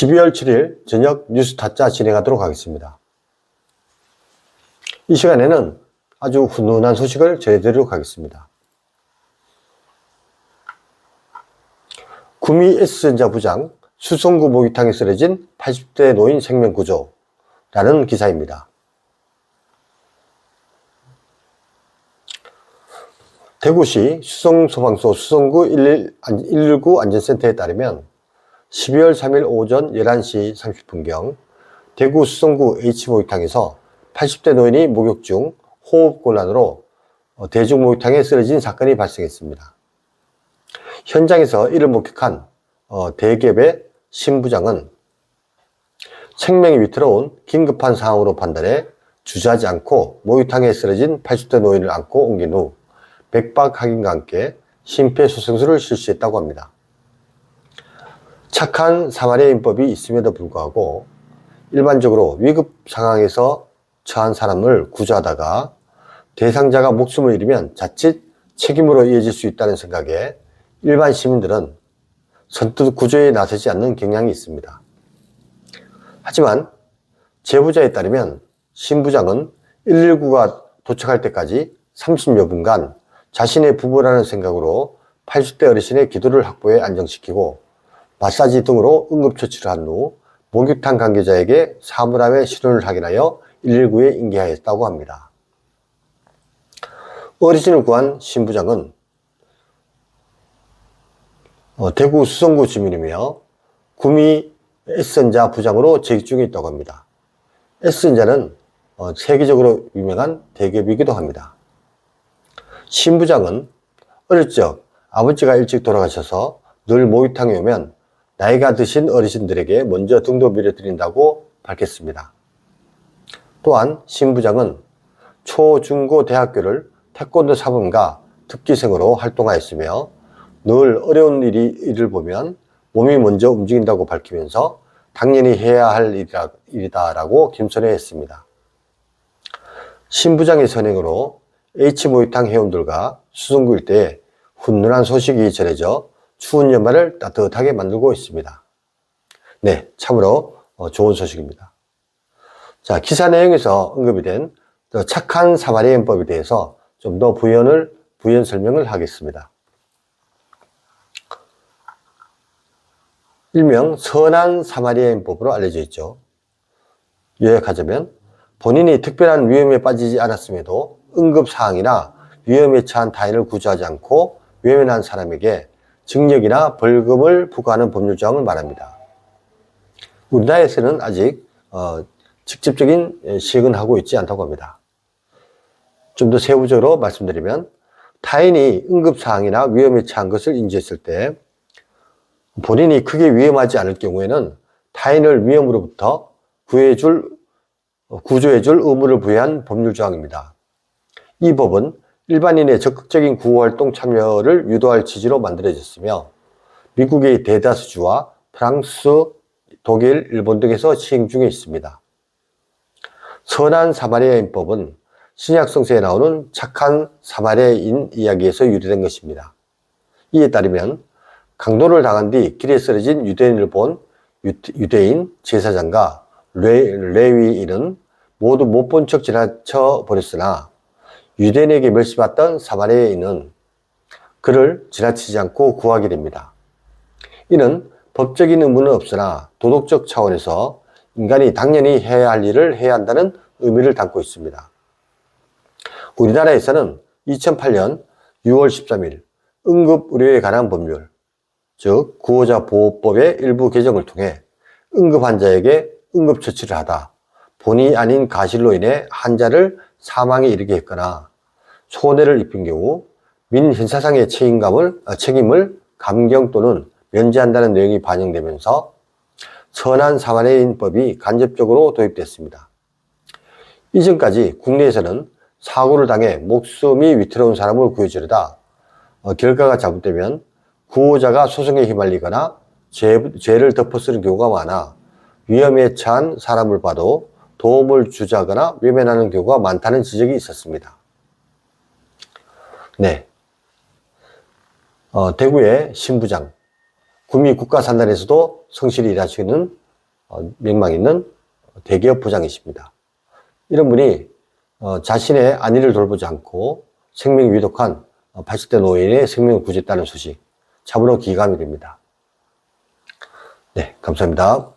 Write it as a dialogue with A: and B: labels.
A: 12월 7일 저녁 뉴스타짜 진행하도록 하겠습니다. 이 시간에는 아주 훈훈한 소식을 전해드리도록 하겠습니다. 구미 S전자 부장 수송구 목욕탕에 쓰러진 80대 노인 생명구조라는 기사입니다. 대구시 수성소방서 수성구 119 안전센터에 따르면 12월 3일 오전 11시 30분경 대구 수성구 H목욕탕에서 80대 노인이 목욕 중 호흡곤란으로 어, 대중목욕탕에 쓰러진 사건이 발생했습니다. 현장에서 이를 목격한 어, 대기업의 신부장은 생명이 위태로운 긴급한 상황으로 판단해 주저하지 않고 목욕탕에 쓰러진 80대 노인을 안고 옮긴 후 백박 확인과 함께 심폐소생술을 실시했다고 합니다. 착한 사마리아인법이 있음에도 불구하고 일반적으로 위급 상황에서 처한 사람을 구조하다가 대상자가 목숨을 잃으면 자칫 책임으로 이어질 수 있다는 생각에 일반 시민들은 선뜻 구조에 나서지 않는 경향이 있습니다. 하지만 제보자에 따르면 신부장은 119가 도착할 때까지 30여 분간 자신의 부부라는 생각으로 80대 어르신의 기도를 확보해 안정시키고 마사지 등으로 응급처치를 한 후 목욕탕 관계자에게 사물함의 실온을 확인하여 119에 인계하였다고 합니다. 어르신을 구한 신부장은 어, 대구 수성구 주민이며 구미 S전자 부장으로 재직 중에 있다고 합니다. S전자는 어, 세계적으로 유명한 대기업이기도 합니다. 신부장은 어릴 적 아버지가 일찍 돌아가셔서 늘 목욕탕에 오면 나이가 드신 어르신들에게 먼저 등도 밀어드린다고 밝혔습니다. 또한 신부장은 초, 중, 고 대학교를 태권도 사범과 특기생으로 활동하였으며 늘 어려운 일이, 일을 보면 몸이 먼저 움직인다고 밝히면서 당연히 해야 할 일이다, 일이다라고 겸손해했습니다. 신부장의 선행으로 H모욕탕 회원들과 수성구 일대에 훈훈한 소식이 전해져 추운 연말을 따뜻하게 만들고 있습니다. 네, 참으로 어, 좋은 소식입니다. 자, 기사 내용에서 언급이 된 착한 사마리아인법에 대해서 좀 더 부연을, 부연 설명을 하겠습니다. 일명 선한 사마리아인법으로 알려져 있죠. 요약하자면 본인이 특별한 위험에 빠지지 않았음에도 응급사항이나 위험에 처한 타인을 구조하지 않고 외면한 사람에게 징역이나 벌금을 부과하는 법률 조항을 말합니다. 우리나라에서는 아직 어, 직접적인 시행은 하고 있지 않다고 합니다. 좀 더 세부적으로 말씀드리면 타인이 응급사항이나 위험에 처한 것을 인지했을 때 본인이 크게 위험하지 않을 경우에는 타인을 위험으로부터 구해줄, 구조해줄 의무를 부여한 법률 조항입니다. 이 법은 일반인의 적극적인 구호활동 참여를 유도할 취지로 만들어졌으며 미국의 대다수주와 프랑스, 독일, 일본 등에서 시행 중에 있습니다. 선한 사마리아인법은 신약성서에 나오는 착한 사마리아인 이야기에서 유래된 것입니다. 이에 따르면 강도를 당한 뒤 길에 쓰러진 유대인을 본 유대인 제사장과 레, 레위인은 모두 못 본 척 지나쳐 버렸으나 유대인에게 멸시받던 사마리아인은 그를 지나치지 않고 구하게 됩니다. 이는 법적인 의무는 없으나 도덕적 차원에서 인간이 당연히 해야 할 일을 해야 한다는 의미를 담고 있습니다. 우리나라에서는 2008년 6월 13일 응급의료에 관한 법률, 즉 구호자 보호법의 일부 개정을 통해 응급 환자에게 응급처치를 하다 본의 아닌 가실로 인해 환자를 사망에 이르게 했거나 손해를 입힌 경우 민형사상의 책임감을, 어, 책임을 감경 또는 면제한다는 내용이 반영되면서 선한 사마리아인법이 간접적으로 도입됐습니다. 이전까지 국내에서는 사고를 당해 목숨이 위태로운 사람을 구해주려다 어, 결과가 잘못되면 구호자가 소송에 휘말리거나 죄, 죄를 덮어쓰는 경우가 많아 위험에 처한 사람을 봐도 도움을 주자거나 외면하는 경우가 많다는 지적이 있었습니다. 네. 어, 대구의 신부장, 구미 국가산단에서도 성실히 일하시는 어, 명망 있는 대기업 부장이십니다. 이런 분이 어, 자신의 안위를 돌보지 않고 생명이 위독한 어, 80대 노인의 생명을 구제했다는 소식 참으로 기감이 됩니다. 네, 감사합니다.